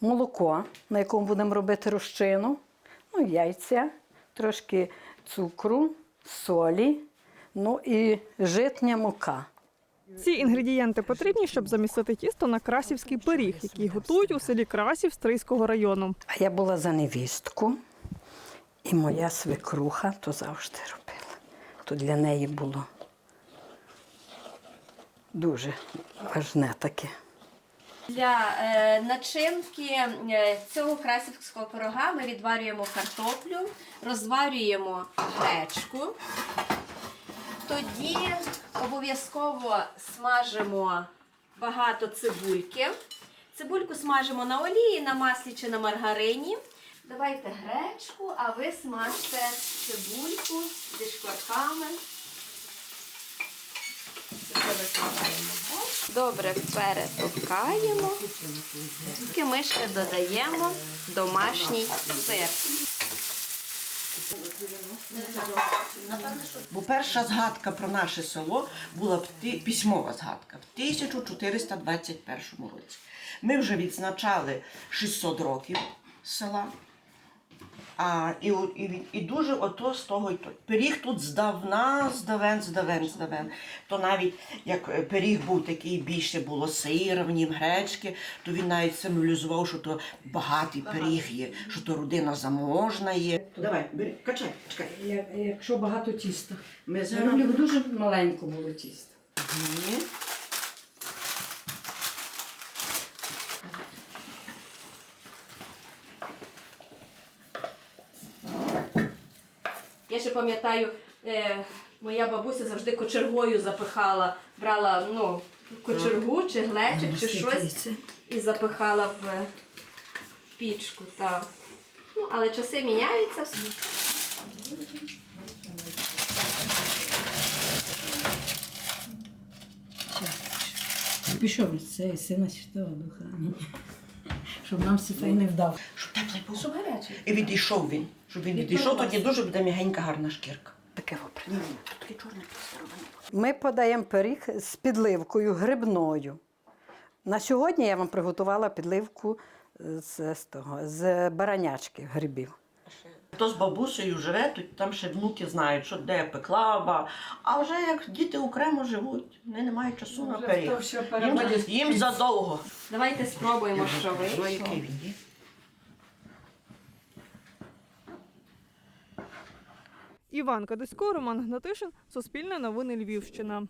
молоко, на якому будемо робити розчину, ну, яйця, трошки цукру, солі, ну і житня мука. Ці інгредієнти потрібні, щоб замістити тісто на красівський пиріг, який готують у селі Красів Стрийського району. А я була за невістку, і моя свекруха то завжди робила. То для неї було дуже важне таке. Для е, начинки е, цього красівського пирога ми відварюємо картоплю, розварюємо гречку. Тоді обов'язково смажимо багато цибульки. Цибульку смажимо на олії, на маслі чи на маргарині. Давайте гречку, а ви смажте цибульку зі шкварками. Це викладаємо. Добре перетовкаємо. Тільки ми ще додаємо домашній сир. Бо перша згадка про наше село була письмова згадка в 1421 році. Ми вже відзначали 600 років села. А, і, і, і дуже ото з того й то. Пиріг тут здавна, здавен, здавен, здавен. То навіть як е, пиріг був такий, більше було сира, в нім гречки, то він навіть символізував, що то багатий пиріг є, що то родина заможна є. Давай, бери, качай, чекай. Якщо багато тіста. Ми Я зараз люблю дуже маленько було тісто. Ні. Я ще пам'ятаю, е, моя бабуся завжди кочергою запихала, брала ну, кочергу чи глечик, чи щось і запихала в пічку. Так. Ну, але часи міняються. Пішов від цієї сина Святого Духа. Щоб нам світай не вдав. Щоб теплий був. Щоб гарячий. І відійшов він. Щоб він відійшов, тоді дуже буде м'ягенька гарна шкірка. Таке вопри. Ні, ні, тут такий чорний пластирований. Ми подаємо пиріг з підливкою грибною. На сьогодні я вам приготувала підливку з, з, того, з баранячки грибів. Хто з бабусею живе, то там ще внуки знають, що де пекла, ба. а вже як діти окремо живуть, вони не мають часу на пиріг. Їм, їм задовго. Давайте спробуємо, що Ну, вийшло. який він є? Іван Кадисько, Роман Гнатишин, Суспільне новини Львівщина.